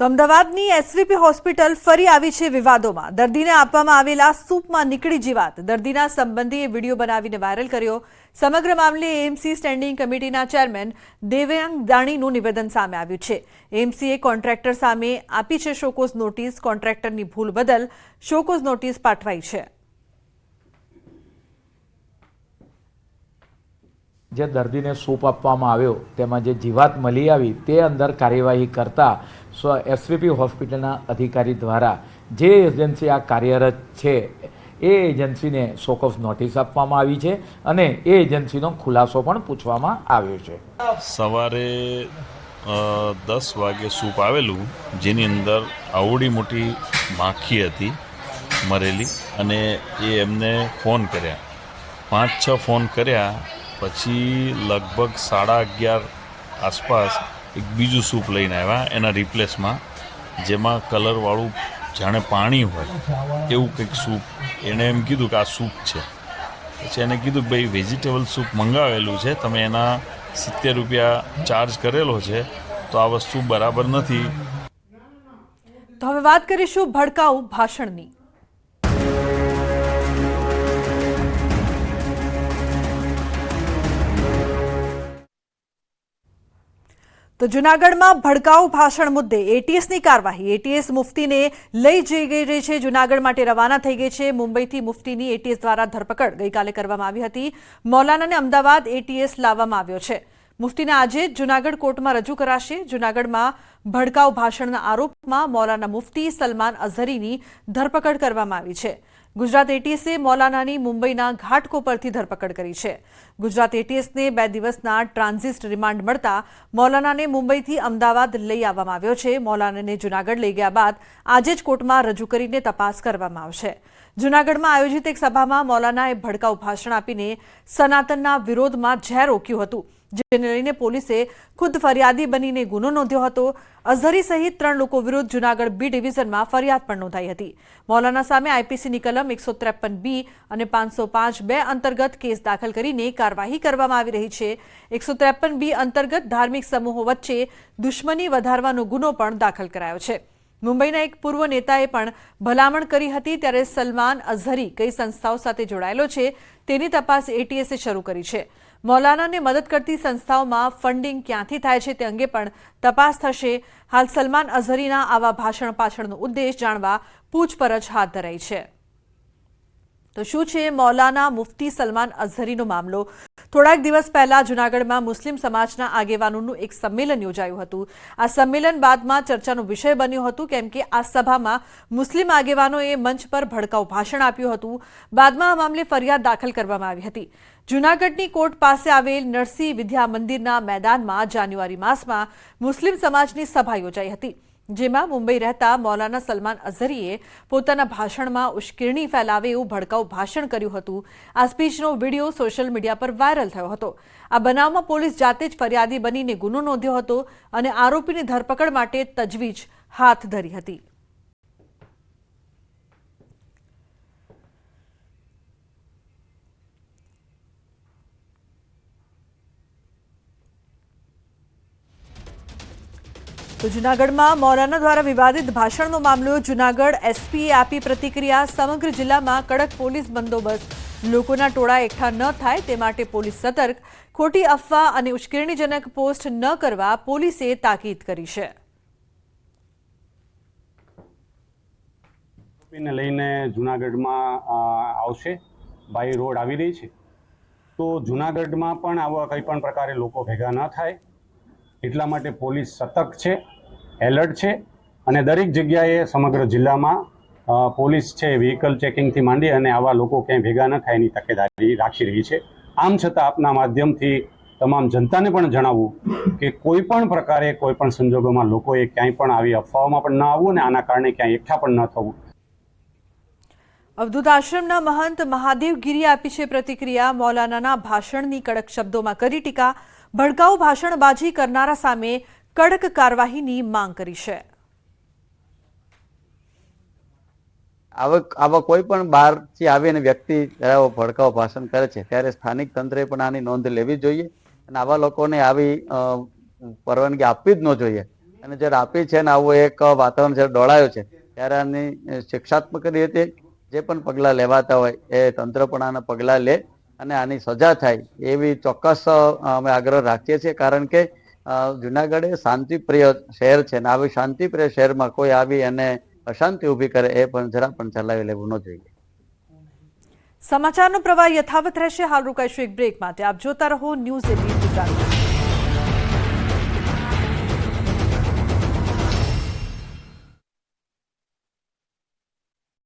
તો અમદાવાદની SVP hospital ફરી આવી છે વિવાદોમાં. દર્દીને આપવામાં આવેલા સૂપમાં નીકળી જીવાત દર્દીના સંબંધીએ વીડિયો બનાવીને વાયરલ કર્યો. સમગ્ર મામલે એએમસી સ્ટેન્ડિંગ કમિટીના ચેરમેન દેવ્યાંગ દાણીનું નિવેદન સામે આવ્યું છે. એએમસીએ કોન્ટ્રાક્ટર સામે આપી છે શોકોઝ નોટિસ. કોન્ટ્રાક્ટરની ભૂલ બદલ શોકોઝ નોટિસ પાઠવાઈ છે. જે દર્દીને સૂપ આપવામાં આવ્યો, તેમાં જે જીવાત મળી આવી, તે અંદર કાર્યવાહી કરતા સ્વ એસવીપી હોસ્પિટલના અધિકારી દ્વારા જે એજન્સી આ કાર્યરત છે, એ એજન્સીને શોકોફ નોટિસ આપવામાં આવી છે અને એ એજન્સીનો ખુલાસો પણ પૂછવામાં આવ્યો છે. સવારે દસ વાગે સૂપ આવેલું, જેની અંદર આવડી મોટી માખી હતી મરેલી અને એ એમને ફોન કર્યા. પાંચ છ ફોન કર્યા, પછી લગભગ સાડા અગિયાર આસપાસ એક બીજું સૂપ લઈને આવ્યા, એના રિપ્લેસમાં જેમાં કલરવાળું જાણે પાણી હોય, એવું કંઈક સૂપ. એણે એમ કીધું કે આ સૂપ છે. પછી એને કીધું કે ભાઈ વેજીટેબલ સૂપ મંગાવેલું છે, તમે એના સિત્તેર રૂપિયા ચાર્જ કરેલો છે, તો આ વસ્તુ બરાબર નથી. તો હવે વાત કરીશું ભડકાઉ ભાષણની. તો જુનાગઢમાં ભડકાઉ ભાષણ મુદ્દે એટીએસની કાર્યવાહી. એટીએસ મુફતીને લઈ જઈ ગઈ રહી છે. જુનાગઢ માટે રવાના થઈ ગઈ છે. મુંબઈથી મુફતીની એટીએસ દ્વારા ધરપકડ ગઈકાલે કરવામાં આવી હતી. મૌલાનાને અમદાવાદ એટીએસ લાવવામાં આવ્યો છે. મુફતીને આજે જુનાગઢ કોર્ટમાં રજૂ કરાશે. જુનાગઢમાં ભડકાઉ ભાષણના આરોપમાં મૌલાના મુફતી સલમાન અઝહરીની ધરપકડ કરવામાં આવી છે. ગુજરાત એટીએસે મૌલાનાની મુંબઈના ઘાટકો પરથી ધરપકડ કરી છે. ગુજરાત એટીએસને બે દિવસના ટ્રાન્ઝિટ રિમાન્ડ મળતા મૌલાનાને મુંબઈથી અમદાવાદ લઈ આવવામાં આવ્યો છે. મૌલાનાને જુનાગઢ લઈ ગયા બાદ આજે જ કોર્ટમાં રજૂ કરીને તપાસ કરવામાં આવશે. જુનાગઢમાં આયોજિત એક સભામાં મૌલાનાએ ભડકાઉ ભાષણ આપીને સનાતનના વિરોધમાં ઝેર રોક્યું હતું, જેને લઈને પોલીસે ખુદ ફરિયાદી બનીને ગુનો નોંધ્યો હતો. અઝહરી સહિત ત્રણ લોકો વિરુદ્ધ જુનાગઢ બી ડિવિઝનમાં ફરિયાદ પણ નોંધાઈ હતી. મૌલાના સામે આઈપીસીની કલમ એકસો ત્રેપન બી અને પાંચસો પાંચ બે અંતર્ગત કેસ દાખલ કરીને કાર્યવાહી કરવામાં આવી રહી છે. એકસો ત્રેપન બી અંતર્ગત ધાર્મિક સમૂહો વચ્ચે દુશ્મની વધારવાનો ગુનો પણ દાખલ કરાયો છે. મુંબઈના એક પૂર્વ નેતાએ પણ ભલામણ કરી હતી ત્યારે સલમાન અઝહરી કઈ સંસ્થાઓ સાથે જોડાયેલો છે તેની તપાસ એટીએસે શરૂ કરી છે. મૌલાનાને મદદ કરતી સંસ્થાઓમાં ફંડિંગ ક્યાંથી થાય છે તે અંગે પણ તપાસ થશે. હાલ સલમાન અઝહરીના આવા ભાષણ પાછળનો ઉદ્દેશ જાણવા પૂછપરછ હાથ ધરાઈ છે. તો શું છે મૌલાના મુફતી સલમાન અઝહરીનો મામલો? થોડાક દિવસ પહેલા જુનાગઢમાં મુસ્લિમ સમાજના આગેવાનોનું એક સંમેલન યોજાયું હતું. આ સંમેલન બાદમાં ચર્ચાનો વિષય બન્યું હતું, કેમ કે આ સભામાં મુસ્લિમ આગેવાનોએ મંચ પર ભડકાઉ ભાષણ આપ્યું હતું. બાદમાં આ મામલે ફરિયાદ દાખલ કરવામાં આવી હતી. જુનાગઢની કોર્ટ પાસે આવેલ નરસિંહ વિદ્યા મંદિરના મેદાનમાં જાન્યુઆરી માસમાં મુસ્લિમ સમાજની સભા યોજાઈ હતી. જેમાં મુંબઈ રહેતા મૌલાના સલમાન અઝહરીએ પોતાના ભાષણમાં ઉશ્કેરણી ફેલાવે એવું ભડકાઉ ભાષણ કર્યું હતું. આ સ્પીચનો વીડિયો સોશિયલ મીડિયા પર વાયરલ થયો હતો. આ બનાવમાં પોલીસ જાતે જ ફરિયાદી બનીને ગુનો નોંધ્યો હતો અને આરોપીની ધરપકડ માટે તજવીજ હાથ ધરી હતી. તો જુનાગઢમાં મૌલાના દ્વારા વિવાદિત ભાષણનો મામલો, જુનાગઢ એસપીએ આપી પ્રતિક્રિયા, સમગ્ર જિલ્લામાં કડક પોલીસ બંદોબસ્ત. લોકોના ટોળા એકઠા ન થાય તે માટે પોલીસ સતર્ક. ખોટી અફવા અને ઉશ્કેરણીજનક પોસ્ટ ન કરવા પોલીસે તાકીદ કરી છે. લઈને જુનાગઢમાં આવશે. બાય રોડ આવી રહી છે. તો જુનાગઢમાં પણ આવા કંઈ પણ પ્રકારે લોકો ભેગા ન થાય. એટલા માટે પોલીસ સતર્ક છે, એલર્ટ છે અને દરેક જગ્યાએ સમગ્ર જિલ્લામાં પોલીસ છે વ્હીકલ ચેકિંગથી માંડી અને આવા લોકો ક્યાંય ભેગા ન થાય એની તકેદારી રાખી રહી છે. આમ છતાં આપના માધ્યમથી તમામ જનતાને પણ જણાવવું કે કોઈ પણ પ્રકારે કોઈ પણ સંજોગોમાં લોકોએ ક્યાંય પણ આવી અફવાઓમાં પણ ન આવવું અને આના કારણે ક્યાંય એકઠા પણ ન થવું. અવધૂત આશ્રમના મહંત મહાદેવ ગીરી આપી છે પ્રતિક્રિયા. મૌલાનાના ભાષણની કડક શબ્દોમાં કરી ટીકા. ભડકાઉ ભાષણબાજી કરનારા સામે કડક કાર્યવાહીની માંગ કરી છે. આવા આવા કોઈ પણ બહારથી આવીને વ્યક્તિ જ્યારે ભડકાઉ ભાષણ કરે છે, ત્યારે સ્થાનિક તંત્રે પણ આની નોંધ લેવી જોઈએ અને આવા લોકોને આવી પરવાનગી આપવી જ ન જોઈએ. અને જ્યારે આપી છે ને આવું એક વાતાવરણ જ્યારે ડોળાયું છે, ત્યારે આની શિક્ષાત્મક રીતે જે પણ પગલાં લેવાતા હોય એ તંત્ર પણ આના પગલાં લે અને આની સજા થાય, એવી ચોક્કસ અમે આગ્રહ રાખીએ છીએ. કારણ કે જુનાગઢ એ શાંતિપ્રિય શહેર છે ને આવી શાંતિપ્રિય શહેરમાં કોઈ આવી અને અશાંતિ ઊભી કરે એ પણ જરા પણ ચલાવી લેવું ન જોઈએ. સમાચારનો પ્રવાહ યથાવત રહેશે. હાલ રોકાઈશું એક બ્રેક માટે. આપ જોતા રહો ન્યૂઝ એટીન ગુજરાતી.